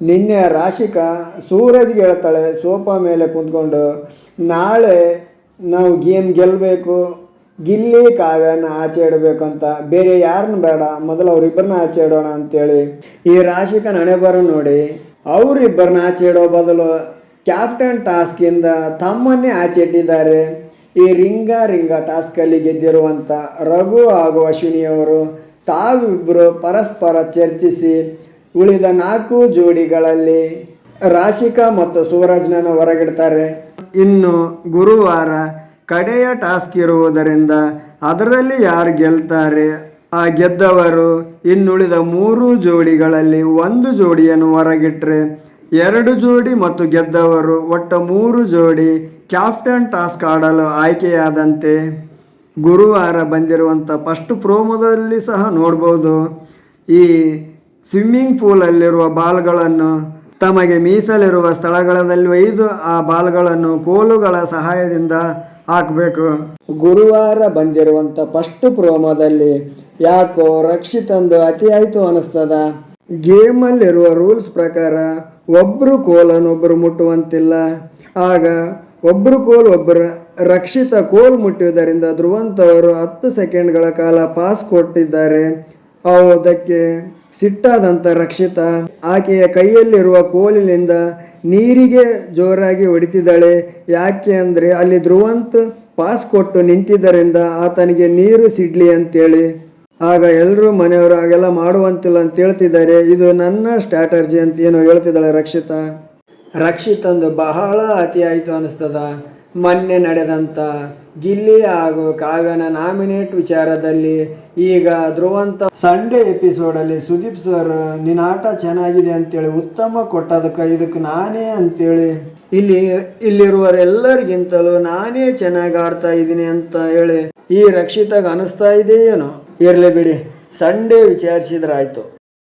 ನಿನ್ನೆ ರಾಶಿಕಾ ಸೂರಜ್ಗೆ ಹೇಳ್ತಾಳೆ ಸೋಫಾ ಮೇಲೆ ಕುಂತ್ಕೊಂಡು, ನಾಳೆ ನಾವು ಗೇಮ್ ಗೆಲ್ಲಬೇಕು ಗಿಲ್ಲಿ ಕಾವ್ಯನ ಆಚೆ ಇಡಬೇಕು ಅಂತ ಬೇರೆ ಯಾರನ್ನ ಬೇಡ, ಮೊದಲು ಅವರಿಬ್ಬರನ್ನ ಆಚೆ ಇಡೋಣ ಅಂತೇಳಿ ಈ ರಾಶಿಕ ನಡೆ ಬರೋ ನೋಡಿ. ಅವರಿಬ್ಬರನ್ನ ಆಚೆ ಇಡೋ ಬದಲು ಕ್ಯಾಪ್ಟನ್ ಟಾಸ್ಕಿಂದ ತಮ್ಮನ್ನೇ ಆಚೆ ಇಟ್ಟಿದ್ದಾರೆ. ಈ ರಿಂಗ ರಿಂಗ ಟಾಸ್ಕಲ್ಲಿ ಗೆದ್ದಿರುವಂಥ ರಘು ಹಾಗೂ ಅಶ್ವಿನಿಯವರು ತಾವಿಬ್ಬರು ಪರಸ್ಪರ ಚರ್ಚಿಸಿ ಉಳಿದ ನಾಲ್ಕು ಜೋಡಿಗಳಲ್ಲಿ ರಾಶಿಕಾ ಮತ್ತು ಸೂರಜ್ನನ್ನು ಹೊರಗಿಡ್ತಾರೆ. ಇನ್ನು ಗುರುವಾರ ಕಡೆಯ ಟಾಸ್ಕ್ ಇರುವುದರಿಂದ ಅದರಲ್ಲಿ ಯಾರು ಗೆಲ್ತಾರೆ? ಆ ಗೆದ್ದವರು ಇನ್ನುಳಿದ ಮೂರು ಜೋಡಿಗಳಲ್ಲಿ ಒಂದು ಜೋಡಿಯನ್ನು ಹೊರಗಿಟ್ರೆ ಎರಡು ಜೋಡಿ ಮತ್ತು ಗೆದ್ದವರು ಒಟ್ಟು ಮೂರು ಜೋಡಿ ಕ್ಯಾಪ್ಟನ್ ಟಾಸ್ಕ್ ಆಡಲು ಆಯ್ಕೆಯಾದಂತೆ ಗುರುವಾರ ಬಂದಿರುವಂಥ ಫಸ್ಟ್ ಪ್ರೋಮೋದಲ್ಲಿ ಸಹ ನೋಡ್ಬೋದು. ಈ ಸ್ವಿಮ್ಮಿಂಗ್ ಪೂಲಲ್ಲಿರುವ ಬಾಲ್ಗಳನ್ನು ತಮಗೆ ಮೀಸಲಿರುವ ಸ್ಥಳಗಳಲ್ಲಿ ಒಯ್ದು ಆ ಬಾಲ್ಗಳನ್ನು ಕೋಲುಗಳ ಸಹಾಯದಿಂದ ಹಾಕಬೇಕು. ಗುರುವಾರ ಬಂದಿರುವಂಥ ಫಸ್ಟ್ ಪ್ರೋಮೋದಲ್ಲಿ ಯಾಕೋ ರಕ್ಷಿತಂದು ಅತಿ ಆಯಿತು ಅನ್ನಿಸ್ತದ ಗೇಮಲ್ಲಿರುವ ರೂಲ್ಸ್ ಪ್ರಕಾರ ಒಬ್ಬರು ಕೋಲನ್ನು ಒಬ್ಬರು ಮುಟ್ಟುವಂತಿಲ್ಲ. ಆಗ ಒಬ್ಬರು ಕೋಲ್ ಒಬ್ಬರು ರಕ್ಷಿತ ಕೋಲ್ ಮುಟ್ಟುವುದರಿಂದ ಧ್ರುವಂತವರು ಹತ್ತು ಸೆಕೆಂಡ್ಗಳ ಕಾಲ ಪಾಸ್ ಕೊಟ್ಟಿದ್ದಾರೆ. ಅದಕ್ಕೆ ಸಿಟ್ಟಾದಂಥ ರಕ್ಷಿತ. ಆಕೆಯ ಕೈಯಲ್ಲಿರುವ ಕೋಲಿನಿಂದ ನೀರಿಗೆ ಜೋರಾಗಿ ಹೊಡಿತಿದ್ದಾಳೆ. ಯಾಕೆ ಅಂದರೆ ಅಲ್ಲಿ ಧ್ರುವಂತ್ ಪಾಸ್ ಕೊಟ್ಟು ನಿಂತಿದ್ದರಿಂದ ಆತನಿಗೆ ನೀರು ಸಿಡ್ಲಿ ಅಂತೇಳಿ. ಆಗ ಎಲ್ಲರೂ ಮನೆಯವರು ಹಾಗೆಲ್ಲ ಮಾಡುವಂತಿಲ್ಲ ಅಂತ ಹೇಳ್ತಿದ್ದಾರೆ. ಇದು ನನ್ನ ಸ್ಟ್ರಾಟರ್ಜಿ ಅಂತ ಏನೋ ಹೇಳ್ತಿದ್ದಾಳೆ ರಕ್ಷಿತಾ. ಅಂದು ಬಹಳ ಅತಿಯಾಯಿತು ಅನಿಸ್ತದ. ಮೊನ್ನೆ ನಡೆದಂಥ ಗಿಲ್ಲಿ ಹಾಗೂ ಕಾವ್ಯನ ನಾಮಿನೇಟ್ ವಿಚಾರದಲ್ಲಿ ಈಗ ಧ್ರುವಂತ ಸಂಡೇ ಎಪಿಸೋಡಲ್ಲಿ ಸುದೀಪ್ ಸರ್ ನಿನ್ನ ಆಟ ಚೆನ್ನಾಗಿದೆ ಅಂತೇಳಿ ಉತ್ತಮ ಕೊಟ್ಟದಕ್ಕೆ ಇದಕ್ಕೆ ನಾನೇ ಅಂತೇಳಿ ಇಲ್ಲಿ, ಇಲ್ಲಿರುವರೆಲ್ಲರಿಗಿಂತಲೂ ನಾನೇ ಚೆನ್ನಾಗಿ ಆಡ್ತಾ ಇದ್ದೀನಿ ಅಂತ ಹೇಳಿ ಈ ರಕ್ಷಿತಾಗ ಅನಿಸ್ತಾ ಇದೆಯೇನೋ? ಇರಲಿ ಬಿಡಿ ಸಂಡೇ ವಿಚಾರಿಸಿದ್ರಾಯ್ತು